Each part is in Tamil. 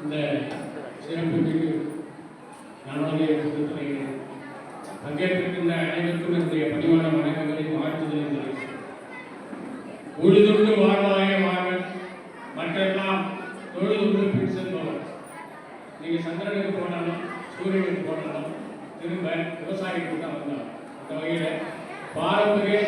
இந்த சிறப்புக்கு நம்முடைய புத்தகத்தில் பங்கேற்றிருக்கின்ற அனைவருக்கும் என்னுடைய பணிவான வணக்கங்களை வாழ்த்துதலை தெரிவிக்கிறேன். உழுதுண்டு வாழ்வாய வாழ்வன் மற்றெல்லாம் தொழுதுண்டு பின் செல்பவர் நீங்கள் சந்திரனுக்கு போனாலும் சூரியனுக்கு போனாலும் திரும்ப விவசாயிகளுக்கு தான் வந்தாலும் அந்த வகையில் பாரம்பரிய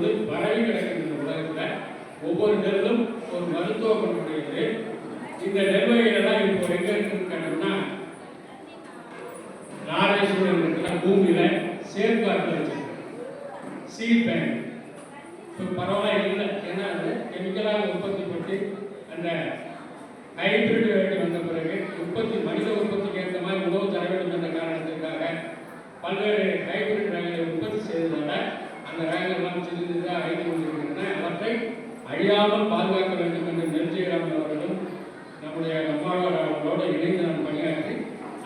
இப்பொழுது பரவி கிடக்கின்ற உலகத்தில் ஒவ்வொரு நெல்லும் ஒரு மருத்துவ குணமுடையது இந்த நெல் இப்போ எங்க இருக்குன்னு கேட்டோம்னா நாரேஸ்வரன் இருக்கிற பூமியில சேர்க்காட்டு வச்சிருக்கோம் சீட் பேங்க் இப்போ பரவாயில்ல இல்லை. ஏன்னா அது கெமிக்கலாக உற்பத்தி பண்ணி அந்த ஹைபிரிட் வேட்டி வந்த பிறகு உற்பத்தி மனித உற்பத்திக்கு ஏற்ற மாதிரி உணவு தர வேண்டும் என்ற காரணத்திற்காக பல்வேறு ஹைபிரிட் ரகங்களை உற்பத்தி செய்ததால அந்த ரகங்கள்லாம் சிறிதாக அழிந்து கொண்டிருக்கின்றன. அவற்றை அழியாமல் பாதுகாக்க வேண்டும் என்று நெல்ஜெயராமன் அவர்களும் நம்முடைய நம்மாழ்வார் அவர்களோடு இணைந்து நான் பணியாற்றி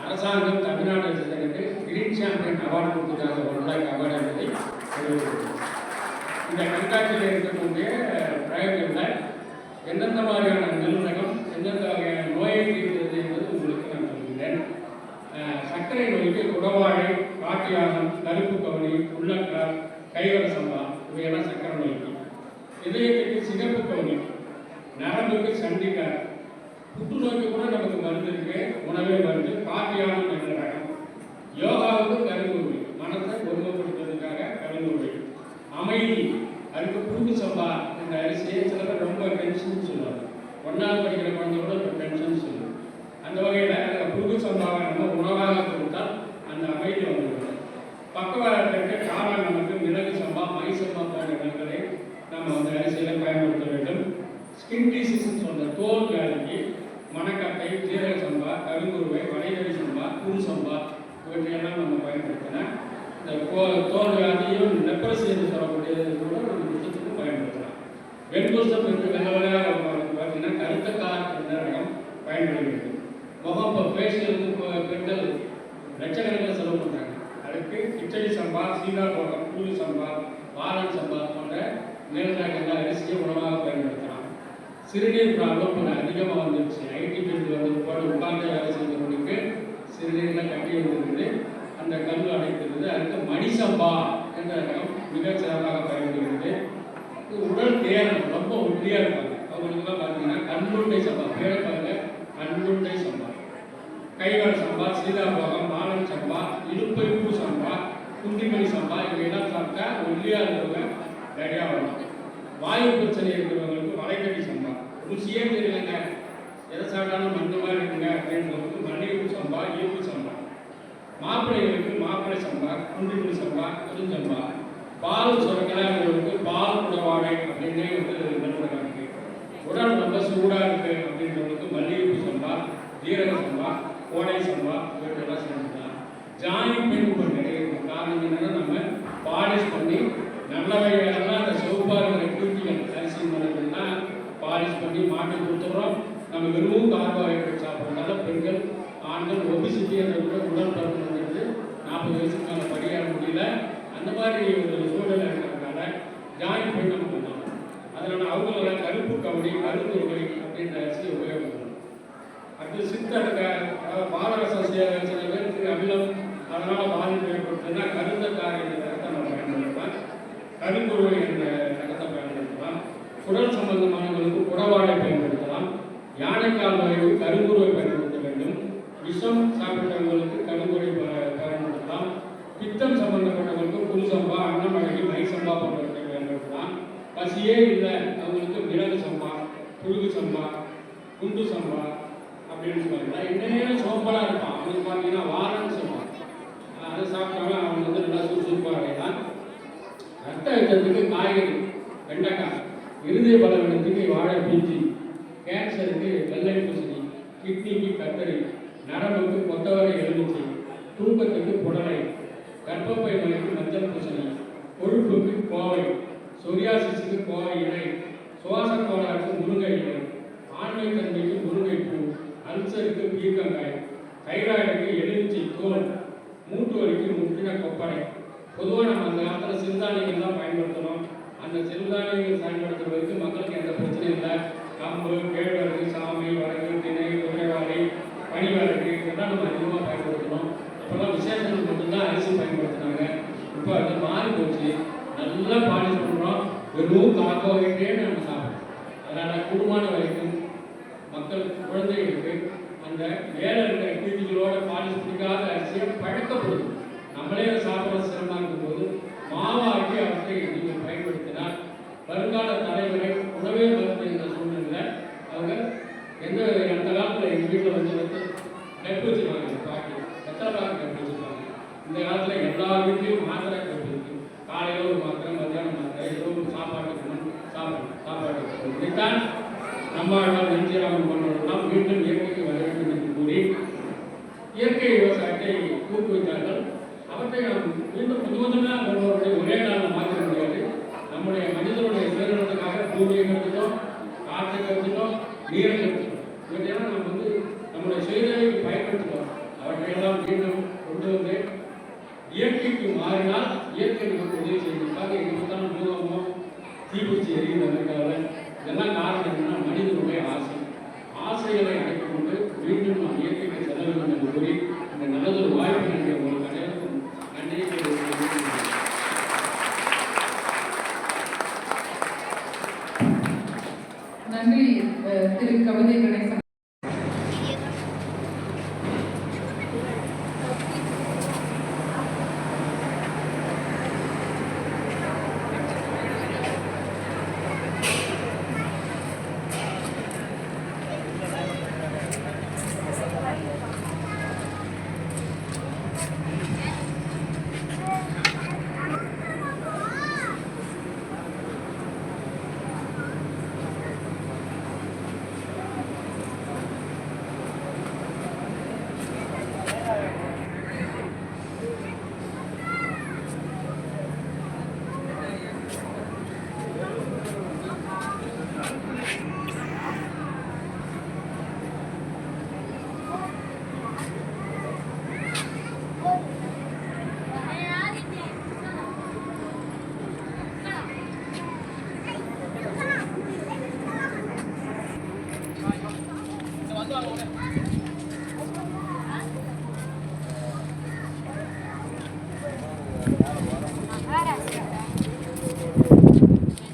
அரசாங்கம் தமிழ்நாடு அரசுக்கு கிரீன் சாம்பியன் அவார்டு கொடுத்ததாக ஒரு அவார்டு என்பதை இந்த கண்காட்சியில் இருக்கக்கூடிய பிரயோகங்கள் எந்தெந்த மாதிரியான நிறுவனம் எந்தெந்த வகையான நோயை தீர்க்கிறது என்பது உங்களுக்கு நான் சொல்கிறேன். சர்க்கரை நோய்க்கு குடவாழை காட்டியானம் கருப்பு கவனி உள்ளக்கார் கைவசம் இவையெல்லாம் சக்கர நோய்க்கு இதயத்துக்கு சிகப்பு கவனி நரம்புக்கு சண்டிகார் புற்றுநோய்க்கு கூட நமக்கு மருந்து இருக்கு. உணவே மருந்து. காட்டியானம் என்ற ரகம் யோகாவுக்கு கருங்குருவி மனத்தை ஒருமைப்படுத்துவதற்காக கருங்குருவி அமைதி. அதுக்கு புழுக்கு சம்பா இந்த அரிசியை சில பேர் ரொம்ப டென்ஷன் சொல்லுவாங்க. ஒன்றாவது படிக்கிற குழந்தை கூட ஒரு டென்ஷன் சொல்லுவாங்க. அந்த வகையில் அந்த புழுக்கு சம்பாவை நம்ம உணவாக கொடுத்தால் அந்த அமைதி வந்துவிடும் பக்கவாரத்திற்கு காரணம் நமக்கு மிளகு சம்பா மை சம்பா போன்ற நெல்களை நம்ம அந்த அரிசியில் பயன்படுத்த வேண்டும். ஸ்கின் டிசீஸ்னு சொன்ன தோல் வியாதிக்கு மணக்கட்டை ஜீரக சம்பா கருங்குருவை வடைகறி சம்பா குரு சம்பா இவற்றையெல்லாம் நம்ம பயன்படுத்தினா இந்த கோ- தோல் வியாதியும் லெப்ரசி என்று சொல்லக்கூடியது கூட நம்ம விஷயத்துக்கு பயன்படுத்தலாம். வெண்புஷ்டம் என்று வெள்ள பார்த்தீங்கன்னா கருத்த கார் என்ற ரகம் பயன்படுகிறது. முகம் இப்போ ஃபேஷியலுக்கு பெண்கள் லட்சக்கணக்கில் செலவு பண்ணுறாங்க அதுக்கு கிச்சடி சம்பா சீதாபோகம் பூரி சம்பா வாரன் சம்பா போன்ற நெல் அரிசியை உணவாக பயன்படுத்தலாம். சிறுநீர் ப்ராப்ளம் கொஞ்சம் அதிகமாக வந்துருச்சு. ஐடி ஃபீல்டு வந்து போட்டு உட்கார்ந்து வேலை செய்கிறவங்களுக்கு சிறுநீரில் கட்டி இருந்திருக்குது அந்த கல் அடைத்திருந்தது அடுத்து மணி சம்பா என்ற ரகம் மிகச் சிறப்பாக பயன்படுகிறது. உடல் தேரம் ரொம்ப ஒல்லியாக இருப்பாங்க. அவங்களுக்குலாம் பார்த்தீங்கன்னா கண்ணுண்டை சம்பா. பேரை பாருங்க. கண்ணுண்டை கைவர சம்பா சீதாபோகம் மாலன் சம்பா இடுப்பை பூ சம்பா குந்திமணி சம்பா இவையெல்லாம் சாப்பிட்டா ஒல்லியாக இருந்தவங்க ரெடியாக வரலாம். வாயு பிரச்சனை இருக்கிறவங்களுக்கு வளைகட்டி சம்பா. ருசியே தெரியலங்க. எதை சாப்பிட்டாலும் மண்ணு மாதிரி இருக்குங்க அப்படின்றவங்களுக்கு மல்லிகைப்பூ சம்பா ஈர்ப்பு சம்பா. மாப்பிள்ளைகளுக்கு மாப்பிள்ளை சம்பா குந்திமணி சம்பா குருஞ்சம்பா பால் சுரக்கலாங்கிறவங்களுக்கு பால் உணவாடை அப்படின்னே வந்து நிறுவனம் உடல் ரொம்ப சூடாக இருக்கு அப்படின்றவங்களுக்கு மல்லிகைப்பூ சம்பா ஜீரக கோடை சம்பா இவற்றெல்லாம் சேர்ந்துக்கலாம் ஜானி பெண் நிறைய இருக்கும். காரணம் என்னன்னா நம்ம பாலிஷ் பண்ணி நல்ல வகைகளெல்லாம் அந்த சிவப்பாக இருக்கிற குருக்கிகள் அரிசி மரங்கள்லாம் பாலிஷ் பண்ணி மாட்டி கொடுத்துறோம் நம்ம வெறும் கார்போஹைட்ரேட் சாப்பிட்றதுனால பெண்கள் ஆண்கள் ஒபிசிட்டி என்ற கூட உடல் பருமன்றது நாற்பது வயசுக்கு மேலே படியேற முடியல. அந்த மாதிரி ஒரு சூழல் இருக்கிறதுனால ஜாயின் பெண் நம்ம பண்ணலாம் அதனால அவங்கள கருப்பு கவடி கருப்பு கருந்துருவை அப்படின்ற அரிசி உபயோகப்படும் அடுத்து சித்தடுக்க அதாவது பாலரசம் செய்ய சில பேருக்கு அமிலம் அதனால் பாதிப்பு ஏற்படுத்துன்னா கருந்த என்ற ரகத்தை நம்ம பயன்படுத்தலாம் கருந்துருவை என்ற ரகத்தை பயன்படுத்தலாம். குடல் சம்பந்தமானவர்களுக்கு குடவாடை பயன்படுத்தலாம். யானைக்கால் நோய்க்கு கருங்குருவை பயன்படுத்த வேண்டும். விஷம் சாப்பிட்டவங்களுக்கு கருங்குருவை ப- பயன்படுத்தலாம். பித்தம் சம்பந்தப்பட்டவர்களுக்கு புதுசம்பா அன்னமழகி மைசம்பா போன்றவற்றை பயன்படுத்தலாம். பசியே இல்லை அவங்களுக்கு மிளகு சம்பா புழுகு சம்பா குண்டு சம்பா அப்படின்னு சொல்லுவாங்க இன்னும் சோம்பலாக இருப்பான். அவனுக்கு பார்த்தீங்கன்னா வாரன்னு சொல்லுவான். அதை சாப்பிட்டாலும் அவன் வந்து நல்லா சுறுசுறுப்பாக தான் ரத்த அழுத்தத்துக்கு காய்கறி வெண்டைக்காய் இருதய பலவீனத்துக்கு வாழை பிஞ்சி கேன்சருக்கு வெள்ளை பூசணி கிட்னிக்கு கத்தரி நரம்புக்கு கொத்தவரை எலுமிச்சை தூக்கத்துக்கு புடலை கர்ப்பப்பை மலைக்கு மஞ்சள் பூசணி கொழுப்புக்கு கோவை சொரியாசிஸுக்கு கோவை இலை சுவாச கோளாறுக்கு முருங்கை இலை ஆண்மை தன்மைக்கு முருங்கை பூ அல்சருக்கு பீர்க்கங்காய் தைராய்டுக்கு எலுமிச்சை தோல் மூட்டு வலிக்கு முற்றின கொப்பரை. பொதுவாக நம்ம அந்த காலத்தில் சிறுதானியங்கள் தான் பயன்படுத்தணும். அந்த சிறுதானியங்கள் பயன்படுத்துறதுக்கு மக்களுக்கு எந்த பிரச்சனையும் இல்லை. கம்பு கேழ்வரகு சாமி வரகு திணை குதிரைவாளி பனிவரகு இதெல்லாம் நம்ம அதிகமாக பயன்படுத்தணும். அப்போல்லாம் விசேஷங்கள் மட்டும்தான் அரிசி பயன்படுத்தினாங்க. இப்போ அது மாறி போச்சு நல்லா பாலிஷ் பண்ணுறோம் வெறும் கார்போஹைட்ரேட் நம்ம சாப்பிடுறோம். அதனால் கூடுமான வரைக்கும் மக்கள் குழந்தைகளுக்கு அந்த மேலே இருக்கிற கீழ்களோட பாலிஷ் பிடிக்காத அரிசியை பழக்கப்படுது. நம்மளே சாப்பிட சிரமமாக இருக்கும்போது மாவாக்கி அவற்றை நீங்கள் பயன்படுத்தினால் வருங்கால தலைமுறை உணவே மருந்து இந்த சூழ்நிலையில் அவங்க எந்த அந்த காலத்தில் எங்கள் வீட்டில் வந்து வந்து நெப்பு வச்சுருவாங்க. எங்கள் பாட்டி எத்தனை பாக்கு நெப்பு வச்சுருப்பாங்க. இந்த காலத்தில் எல்லா வீட்லேயும் மாத்திரை கட்டு இருக்கு. காலையில் ஒரு மாத்திரை மத்தியானம் மாத்திரை ஏதோ ஒரு சாப்பாட்டுக்கு முன் சாப்பிடணும். இதைத்தான் நம்மாழ்வார் நெஞ்சிராமன் போன்றவர்கள்லாம் மீண்டும் இயற்கைக்கு வர வேண்டும் என்று கூறி இயற்கை விவசாயத்தை ஊக்குவித்தார்கள். அவற்றை நாம் மீண்டும் புது புதுமையாக ஒரே நாளில் மாற்ற முடியாது. நம்முடைய மனிதனுடைய சுயநலத்துக்காக பூமியை கற்றுட்டோம் காற்றை கற்றுட்டோம் நீரை கற்றுட்டோம் இவற்றையெல்லாம் நாம் வந்து நம்முடைய சுயநிலையை பயன்படுத்துகிறோம் அவற்றையெல்லாம் மீண்டும் கொண்டு வந்து இயற்கைக்கு மாறினால் இயற்கை நமக்கு உதவி செய்வதற்காக எங்கே தான் பூகம்போ தீக்குச்சி எரியும் அமெரிக்காவில். இதெல்லாம் காரணம் என்னன்னா மனிதனுடைய ஆசை. ஆசைகளை அடைத்துக்கொண்டு கொண்டு மீண்டும் நாம் இயற்கைக்கு செல்ல வேண்டும் என்று கூறி இந்த நல்லதொரு வாய்ப்பு நன்றி உங்களுக்கு அனைவருக்கும் நன்றியை தெரிவித்துக் கொள்கிறேன். நன்றி அஹ், திரு கவிதை கணேசன்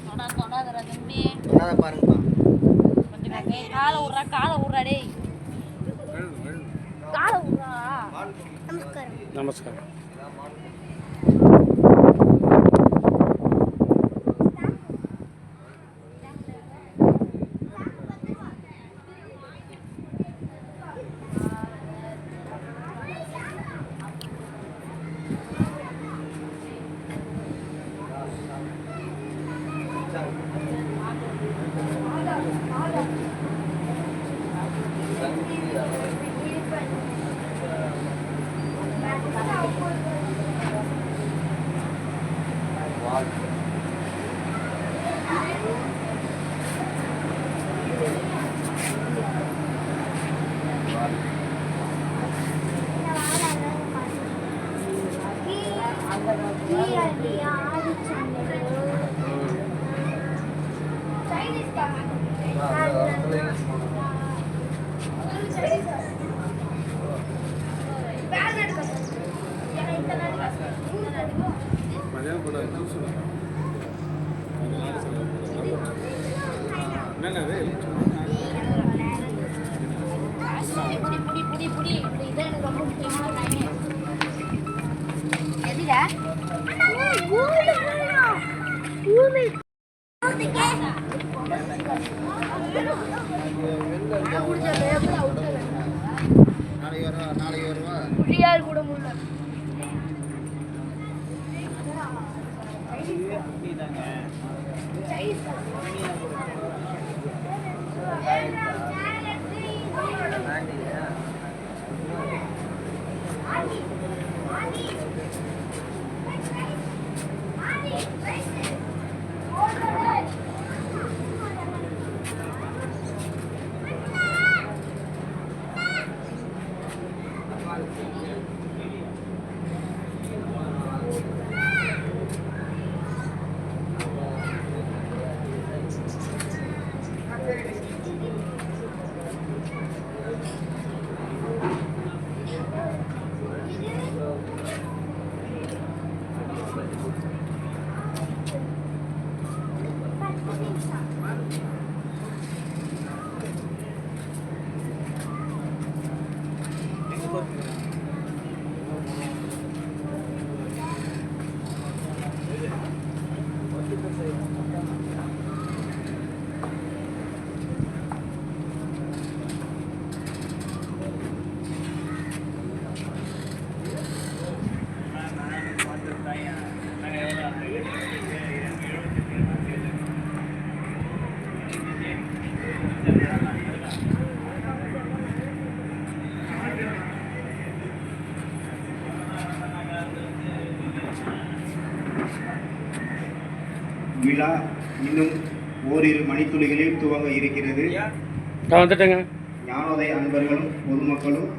தொட தொடாதடா தம்பி சொன்னதை பாருங்கப்பா காலை விட்றா காலை விட்றா டேய். காலை விட்றா நமஸ்காரம். Chinese புடி விழா இன்னும் ஓரிரு மணித்துளிகளில் துவங்க இருக்கிறது. நான் வந்துட்டேங்க. ஞானோதய அன்பர்களும் பொதுமக்களும்